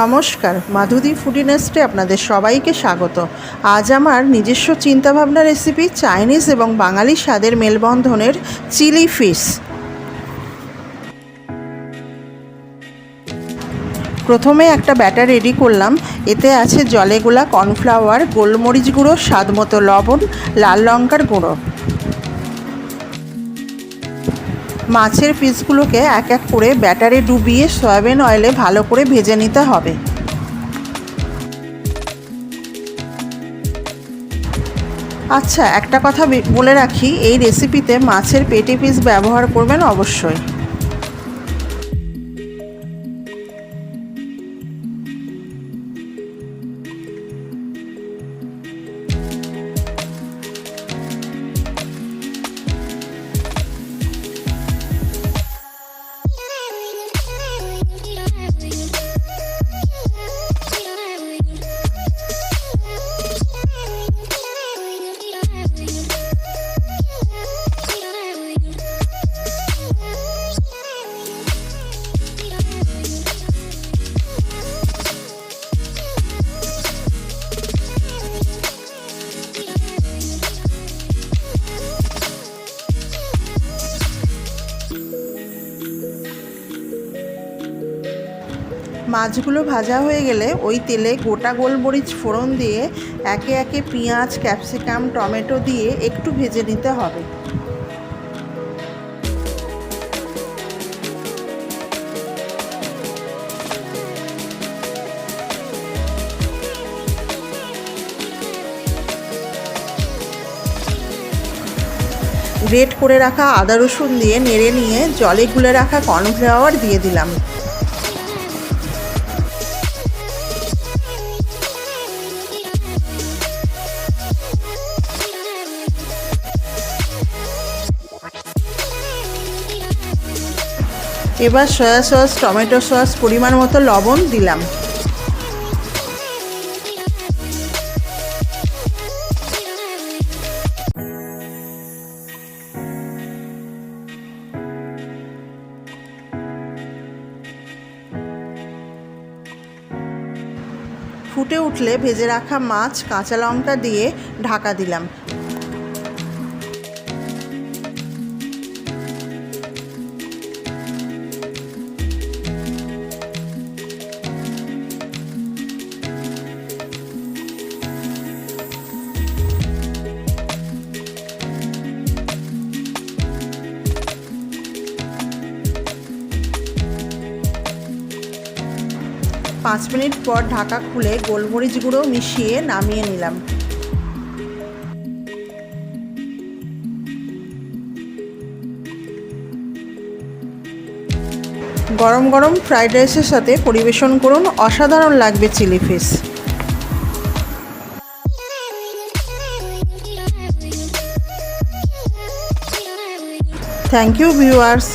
নমস্কার মাধুদি ফুডিনেস্টে আপনাদের সবাইকে স্বাগত। আজ আমার নিজস্ব চিন্তাভাবনা রেসিপি চাইনিজ এবং বাঙালি স্বাদের মেলবন্ধনের চিলি ফিশ প্রথমে একটা ব্যাটার রেডি করলাম। এতে আছে জলে গোলা কর্নফ্লাওয়ার গোলমরিচ গুঁড়ো, স্বাদ মতো লবণ, লাল লঙ্কার গুঁড়ো। মাছের পিসগুলোকে এক এক করে ব্যাটারে ডুবিয়ে সয়াবিন অয়েলে ভালো করে ভেজে নিতে হবে। আচ্ছা একটা কথা বলে রাখি, এই রেসিপিতে মাছের পেটে পিস ব্যবহার করবেন অবশ্যই। মাছগুলো ভাজা হয়ে গেলে ওই তেলে গোটা গোলমরিচ ফোড়ন দিয়ে একে একে পেঁয়াজ, ক্যাপসিকাম, টমেটো দিয়ে একটু ভেজে নিতে হবে। গ্রেট করে রাখা আদা রসুন দিয়ে নেড়ে নিয়ে জলে গুলে রাখা কর্নফ্লাওয়ার দিয়ে দিলাম। এবার সয়া সস টমেটো সস পরিমাণ মতো লবণ দিলাম। ফুটে উঠলে ভেজে রাখা মাছ, কাঁচা লঙ্কা দিয়ে ঢাকা দিলাম। পাঁচ মিনিট পর ঢাকা খুলে গোলমরিচ গুঁড়ো মিশিয়ে নামিয়ে নিলাম। গরম গরম ফ্রাইড রাইসের সাথে পরিবেশন করুন, অসাধারণ লাগবে chilli fish. Thank you viewers